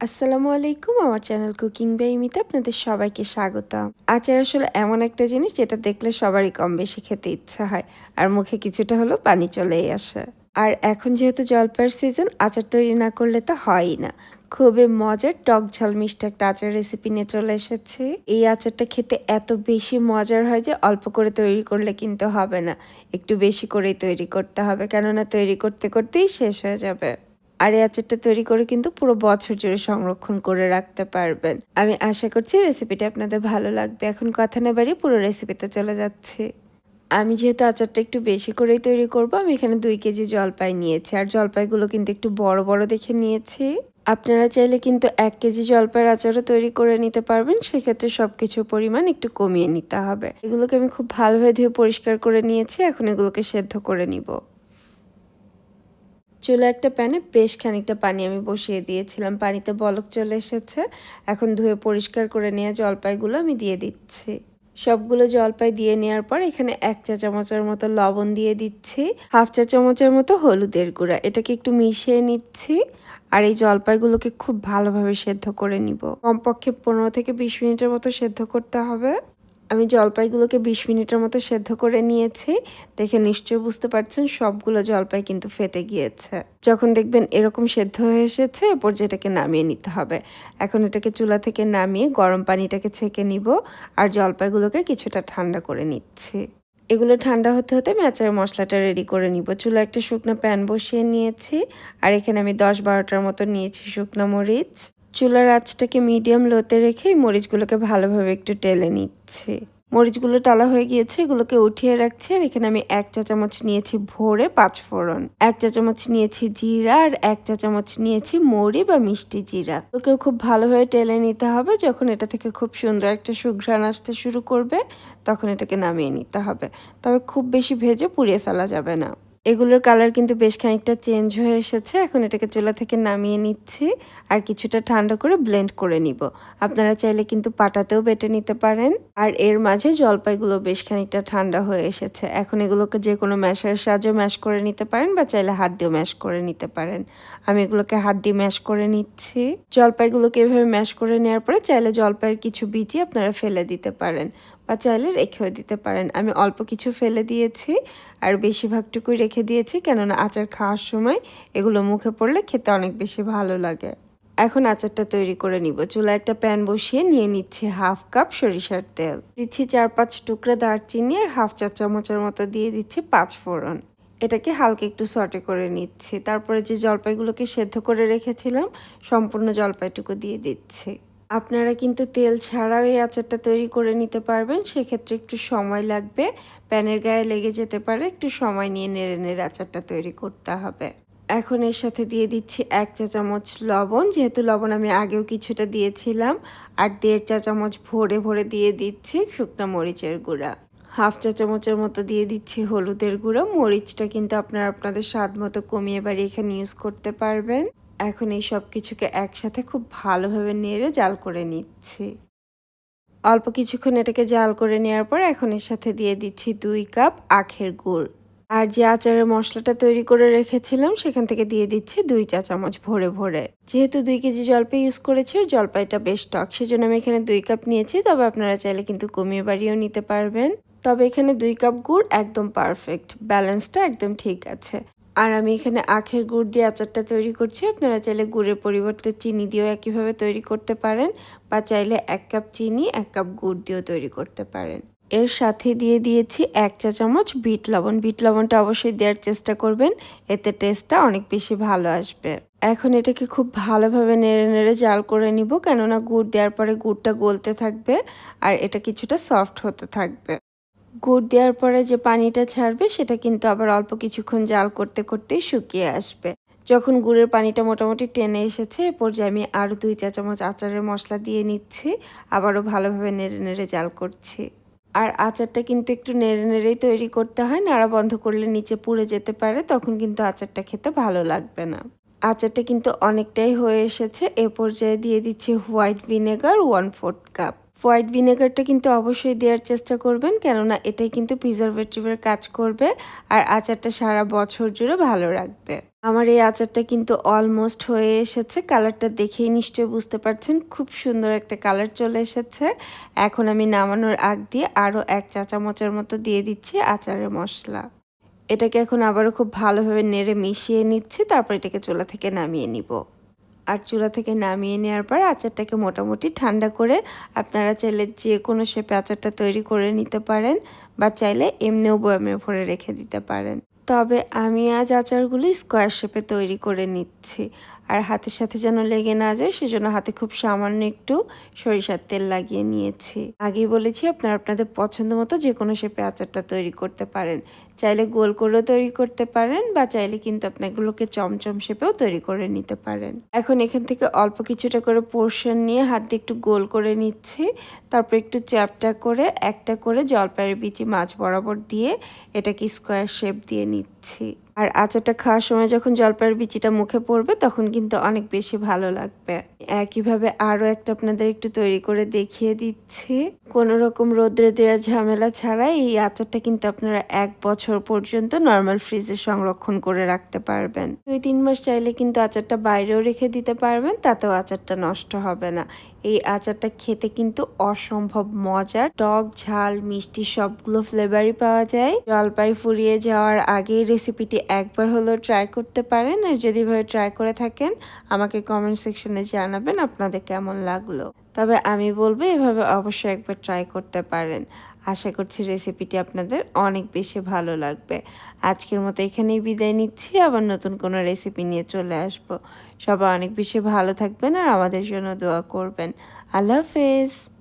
আসসালামু আলাইকুম, আমার চ্যানেল কুকিং বেইমিতে আপনাদের সবাইকে স্বাগত আচার আসলে এমন একটা জিনিস যেটা দেখলে সবারই কম বেশি খেতে ইচ্ছা হয়, আর মুখে কিছুটা হলো পানি চলেই আসে। আর এখন যেহেতু জলপাইয়ের সিজন, আচার তৈরি না করলে তো হয়ই না। খুবই মজার টক ঝাল মিষ্টি একটা আচার রেসিপি নিয়ে চলে এসেছে। এই আচারটা খেতে এত বেশি মজার হয় যে অল্প করে তৈরি করলে কিন্তু হবে না। একটু বেশি করেই তৈরি করতে হবে, কেননা তৈরি করতে করতেই শেষ হয়ে যাবে। আর এই আচারটা তৈরি করে কিন্তু পুরো বছর জুড়ে সংরক্ষণ করে রাখতে পারবেন। আমি আশা করছি রেসিপিটা আপনাদের ভালো লাগবে। এখন কথা না বাড়িয়ে পুরো রেসিপিতে চলে যাচ্ছে। আমি যেহেতু আচারটা একটু বেশি করেই তৈরি করব, আমি এখানে দুই কেজি জলপাই নিয়েছি। আর জলপাইগুলো কিন্তু একটু বড় বড় দেখে নিয়েছি। আপনারা চাইলে কিন্তু এক কেজি জলপাইয়ের আচারও তৈরি করে নিতে পারবেন। সেক্ষেত্রে সব কিছু পরিমাণ একটু কমিয়ে নিতে হবে। এগুলোকে আমি খুব ভালোভাবে ধুয়ে পরিষ্কার করে নিয়েছি। এখন এগুলোকে সেদ্ধ করে নিব। চুলা একটা প্যানে বেশ খানিকটা পানি আমি বসিয়ে দিয়েছিলাম। পানিতে বলক চলে এসেছে। এখন ধুয়ে পরিষ্কার করে নেওয়া জলপাইগুলো আমি দিয়ে দিচ্ছি। সবগুলো জলপাই দিয়ে নেওয়ার পর এখানে এক চা চামচের মতো লবণ দিয়ে দিচ্ছি। হাফ চা চামচের মতো হলুদের গুঁড়া। এটাকে একটু মিশিয়ে নিচ্ছি আর এই জলপাইগুলোকে খুব ভালোভাবে সেদ্ধ করে নিব। কমপক্ষে পনেরো থেকে বিশ মিনিটের মতো সেদ্ধ করতে হবে। আমি জলপাইগুলোকে বিশ মিনিটের মতো সেদ্ধ করে নিয়েছি। দেখে নিশ্চয়ই বুঝতে পারছেন, সবগুলো জলপাই কিন্তু ফেটে গিয়েছে। যখন দেখবেন এরকম সেদ্ধ হয়ে এসেছে, এরপর যেটাকে নামিয়ে নিতে হবে। এখন এটাকে চুলা থেকে নামিয়ে গরম পানিটাকে ছেঁকে নিব আর জলপাইগুলোকে কিছুটা ঠান্ডা করে নিচ্ছি। এগুলো ঠান্ডা হতে হতে আমি আচারের মশলাটা রেডি করে নিব। চুলা একটা শুকনো প্যান বসিয়ে নিয়েছি আর এখানে আমি দশ বারোটার মতো নিয়েছি শুকনো মরিচ। চুলার আঁচটাকে মিডিয়াম লোতে রেখে মরিচগুলোকে ভালোভাবে একটু টেলে নিচ্ছে। মরিচগুলো টালা হয়ে গিয়েছে, এগুলোকে উঠিয়ে রাখছি, আর এখানে আমি এক চা চামচ নিয়েছি ভোরে পাঁচ ফোড়ন, এক চা চামচ নিয়েছি জিরা, আর এক চা চামচ নিয়েছি মৌরি বা মিষ্টি জিরা। ওকেও খুব ভালোভাবে টেলে নিতে হবে, যখন এটা থেকে খুব সুন্দর একটা সুঘ্রাণ আসতে শুরু করবে, তখন এটাকে নামিয়ে নিতে হবে। তবে খুব বেশি ভেজে পুড়িয়ে ফেলা যাবে না। এগুলোর কালার কিন্তু বেশ খানিকটা চেঞ্জ হয়ে এসেছে। এখন এটাকে চুলা থেকে নামিয়ে নিচ্ছি আর কিছুটা ঠান্ডা করে ব্লেন্ড করে নিব। আপনারা চাইলে কিন্তু পাটাতেও বেটে নিতে পারেন। আর এর মাঝে জলপাইগুলো বেশ খানিকটা ঠান্ডা হয়ে এসেছে। এখন এগুলোকে যে কোনো ম্যাশের সাহায্যে ম্যাশ করে নিতে পারেন বা চাইলে হাত দিয়েও ম্যাশ করে নিতে পারেন। আমি এগুলোকে হাত দিয়ে ম্যাশ করে নিচ্ছি। জলপাইগুলোকে এভাবে ম্যাশ করে নেওয়ার পরে চাইলে জলপাইয়ের কিছু বিচি আপনারা ফেলে দিতে পারেন। বা চাইলে রেখেও দিতে পারেন। আমি অল্প কিছু ফেলে দিয়েছি আর বেশিরভাগটুকুই রেখে দিয়েছি, কেননা আচার খাওয়ার সময় এগুলো মুখে পড়লে খেতে অনেক বেশি ভালো লাগে। এখন আচারটা তৈরি করে নিব। চুলা একটা প্যান বসিয়ে নিয়ে নিচ্ছে হাফ কাপ সরিষার তেল। দিচ্ছি চার পাঁচ টুকরা দারচিনি আর হাফ চা চামচের মতো দিয়ে দিচ্ছি পাঁচ ফোড়ন। এটাকে হালকা একটু সটে করে নিচ্ছি। তারপরে যে জলপাইগুলোকে সেদ্ধ করে রেখেছিলাম, সম্পূর্ণ জলপাইটুকু দিয়ে দিচ্ছি। আপনারা কিন্তু তেল ছাড়াও এই আচারটা তৈরি করে নিতে পারবেন। সেক্ষেত্রে একটু সময় লাগবে। প্যানের গায়ে লেগে যেতে পারে। একটু সময় নিয়ে নেড়ে নেড়ে আচারটা তৈরি করতে হবে। এখন এর সাথে দিয়ে দিচ্ছি এক চা চামচ লবণ। যেহেতু লবণ আমি আগেও কিছুটা দিয়েছিলাম, আর দেড় চা চামচ ভরে ভরে দিয়ে দিচ্ছি শুকনো মরিচের গুঁড়া। হাফ চা চামচের মতো দিয়ে দিচ্ছি হলুদের গুঁড়ো। মরিচটা কিন্তু আপনারা আপনাদের স্বাদ মতো কমিয়ে বাড়ি এখানে ইউজ করতে পারবেন। এখন এই সব কিছুকে একসাথে খুব ভালোভাবে নেড়ে জাল করে নিচ্ছি। অল্প কিছুক্ষণ এটাকে জাল করে নেওয়ার পর এখন এর সাথে দিয়ে দিচ্ছি দুই কাপ আখের গুড়। আর যে আচারের মশলাটা তৈরি করে রেখেছিলাম, সেখান থেকে দিয়ে দিচ্ছি দুই চা চামচ ভরে ভরে। যেহেতু দুই কেজি জলপাই ইউজ করেছি জলপাইটা বেশ টক, সেজন্য আমি এখানে দুই কাপ নিয়েছি। তবে আপনারা চাইলে কিন্তু কমিয়ে বাড়িয়েও নিতে পারবেন। তবে এখানে দুই কাপ গুড় একদম পারফেক্ট, ব্যালেন্সটা একদম ঠিক আছে। আর আমি এখানে আখের গুড় দিয়ে আচারটা তৈরি করছি। আপনারা চাইলে গুড়ের পরিবর্তে চিনি দিয়েও একইভাবে তৈরি করতে পারেন বা চাইলে এক কাপ চিনি, এক কাপ গুড় দিয়েও তৈরি করতে পারেন। এর সাথে দিয়ে দিয়েছি এক চা চামচ বিট লবণ। বিট লবণটা অবশ্যই দেওয়ার চেষ্টা করবেন, এতে টেস্টটা অনেক বেশি ভালো আসবে। এখন এটাকে খুব ভালোভাবে নেড়ে নেড়ে জাল করে নিব, কেননা গুড় দেওয়ার পরে গুড়টা গলতে থাকবে আর এটা কিছুটা সফট হতে থাকবে। গুড় দেওয়ার পরে যে পানিটা ছাড়বে, সেটা কিন্তু আবার অল্প কিছুক্ষণ জাল করতে করতেই শুকিয়ে আসবে। যখন গুড়ের পানিটা মোটামুটি টেনে এসেছে, এ পর্যায়ে আমি আরও দুই চা চামচ আচারের মশলা দিয়ে নিচ্ছি, আবারও ভালোভাবে নেড়ে নেড়ে জাল করছি। আর আচারটা কিন্তু একটু নেড়ে নেড়েই তৈরি করতে হয়, নাড়া বন্ধ করলে নিচে পুড়ে যেতে পারে, তখন কিন্তু আচারটা খেতে ভালো লাগবে না। আচারটা কিন্তু অনেকটাই হয়ে এসেছে, এ পর্যায়ে দিয়ে দিচ্ছি white vinegar one fourth cup. White ভিনেগারটা কিন্তু অবশ্যই দেওয়ার চেষ্টা করবেন, কেননা এটাই কিন্তু প্রিজারভেটিভের কাজ করবে আর আচারটা সারা বছর জুড়ে ভালো রাখবে। আমার এই আচারটা কিন্তু অলমোস্ট হয়ে এসেছে, কালারটা দেখেই নিশ্চয়ই বুঝতে পারছেন, খুব সুন্দর একটা কালার চলে এসেছে। এখন আমি নামানোর আগ দিয়ে আরও এক চা চামচের মতো দিয়ে দিচ্ছি আচারের মশলা। এটাকে এখন আবারও খুব ভালোভাবে নেড়ে মিশিয়ে নিচ্ছি, তারপর এটাকে চুলা থেকে নামিয়ে নিব। আর চুলা থেকে নামিয়ে নেওয়ার পর আচারটাকে মোটামুটি ঠান্ডা করে আপনারা চাইলে যে কোনো শেপে আচারটা তৈরি করে নিতে পারেন বা চাইলে এমনিও বয়ামে ভরে রেখে দিতে পারেন। তবে আমি আজ আচারগুলি স্কোয়ার শেপে তৈরি করে নিচ্ছি। আর হাতের সাথে যেন লেগে না যায়, সেজন্য হাতে খুব সামান্য একটু সরিষার তেল লাগিয়ে নিয়েছি। আগেই বলেছি আপনারা আপনাদের পছন্দ মতো যে কোনো শেপে আচারটা তৈরি করতে পারেন। চাইলে গোল করেও তৈরি করতে পারেন বা চাইলে কিন্তু আপনি এগুলোকে চমচম শেপেও তৈরি করে নিতে পারেন। এখন এখান থেকে অল্প কিছুটা করে পোর্শন নিয়ে হাত দিয়ে একটু গোল করে নিচ্ছি। তারপর একটু চ্যাপটা করে একটা করে জলপাইয়ের বিচি মাছ বরাবর দিয়ে এটাকে স্কোয়ার শেপ দিয়ে নিচ্ছি। আর আচারটা খাওয়ার সময় যখন জলপাইয়ের বিচিটা মুখে পড়বে, তখন কিন্তু অনেক বেশি ভালো লাগবে। একইভাবে আরও একটা আপনাদের একটু তৈরি করে দেখিয়ে দিচ্ছি। কোনো রকম রোদ্রে দেওয়া ঝামেলা ছাড়াই এই আচারটা কিন্তু আপনারা এক বছর পর্যন্ত নর্মাল ফ্রিজে সংরক্ষণ করে রাখতে পারবেন। দুই, তিন মাস চাইলে কিন্তু আচারটা বাইরেও রেখে দিতে পারবেন, তাতেও আচারটা নষ্ট হবে না। এই আচারটা খেতে কিন্তু অসম্ভব মজার। টক, ঝাল, মিষ্টি সবগুলো ফ্লেভারই পাওয়া যায়। জলপাই ফুরিয়ে যাওয়ার আগে রেসিপিটি একবার হলেও ট্রাই করতে পারেন আর যদি ভাবে ট্রাই করে থাকেন, আমাকে কমেন্ট সেকশনে জানাবেন আপনাদের কেমন লাগল। তবে আমি বলব, এভাবে অবশ্যই একবার ট্রাই করতে পারেন। আশা করছি রেসিপিটি আপনাদের অনেক বেশি ভালো লাগবে। আজকের মতো এখানেই বিদায় নিচ্ছি, আবার নতুন কোনো রেসিপি নিয়ে চলে আসব। সবাই অনেক বেশি ভালো থাকবেন আর আমাদের জন্য দোয়া করবেন। আল্লাহ হাফেজ।